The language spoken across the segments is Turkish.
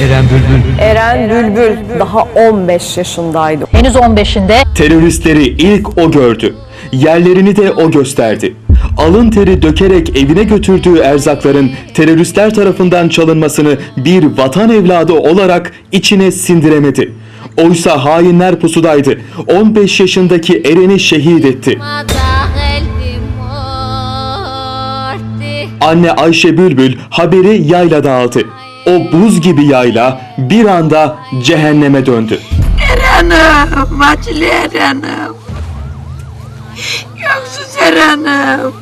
Eren Bülbül. Eren Bülbül daha 15 yaşındaydı. Henüz 15'inde Teröristleri ilk o gördü. Yerlerini de o gösterdi. Alın teri dökerek evine götürdüğü erzakların teröristler tarafından çalınmasını bir vatan evladı olarak içine sindiremedi. Oysa hainler pusudaydı. 15 yaşındaki Eren'i şehit etti. Anne Ayşe Bülbül haberi yaylada aldı. O buz gibi yayla bir anda cehenneme döndü. Eren'im, acılı Eren'im. Yoksuz Eren'im.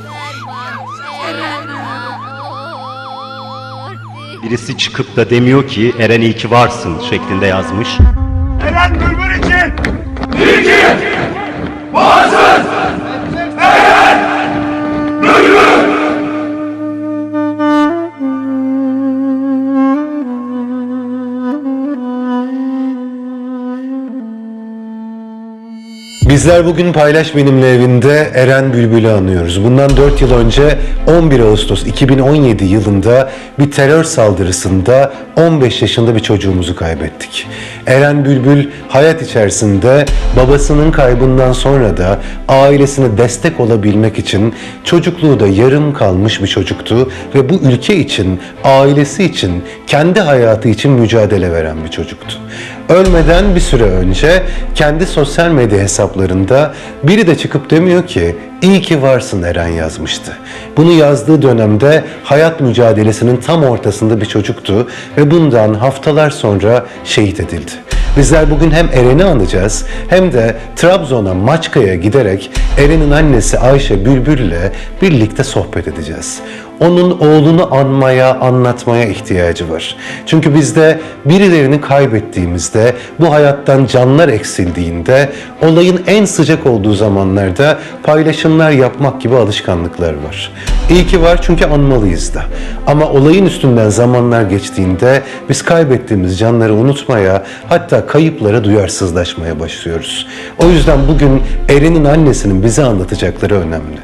Birisi çıkıp da demiyor ki Eren iyi ki varsın şeklinde yazmış. Eren Bülbül için Bizler bugün Paylaş Benimle evinde Eren Bülbül'ü anıyoruz. Bundan 4 yıl önce 11 Ağustos 2017 yılında bir terör saldırısında 15 yaşında bir çocuğumuzu kaybettik. Eren Bülbül hayat içerisinde babasının kaybından sonra da ailesine destek olabilmek için çocukluğu da yarım kalmış bir çocuktu ve bu ülke için, ailesi için, kendi hayatı için mücadele veren bir çocuktu. Ölmeden bir süre önce kendi sosyal medya hesaplarında biri de çıkıp demiyor ki iyi ki varsın Eren yazmıştı. Bunu yazdığı dönemde hayat mücadelesinin tam ortasında bir çocuktu ve bundan haftalar sonra şehit edildi. Bizler bugün hem Eren'i anacağız hem de Trabzon'a Maçka'ya giderek Eren'in annesi Ayşe Bülbül ile birlikte sohbet edeceğiz. Onun oğlunu anmaya, anlatmaya ihtiyacı var. Çünkü bizde birilerini kaybettiğimizde, bu hayattan canlar eksildiğinde, olayın en sıcak olduğu zamanlarda paylaşımlar yapmak gibi alışkanlıklar var. İyi ki var çünkü anmalıyız da. Ama olayın üstünden zamanlar geçtiğinde biz kaybettiğimiz canları unutmaya, hatta kayıplara duyarsızlaşmaya başlıyoruz. O yüzden bugün Eren'in annesinin bize anlatacakları önemli.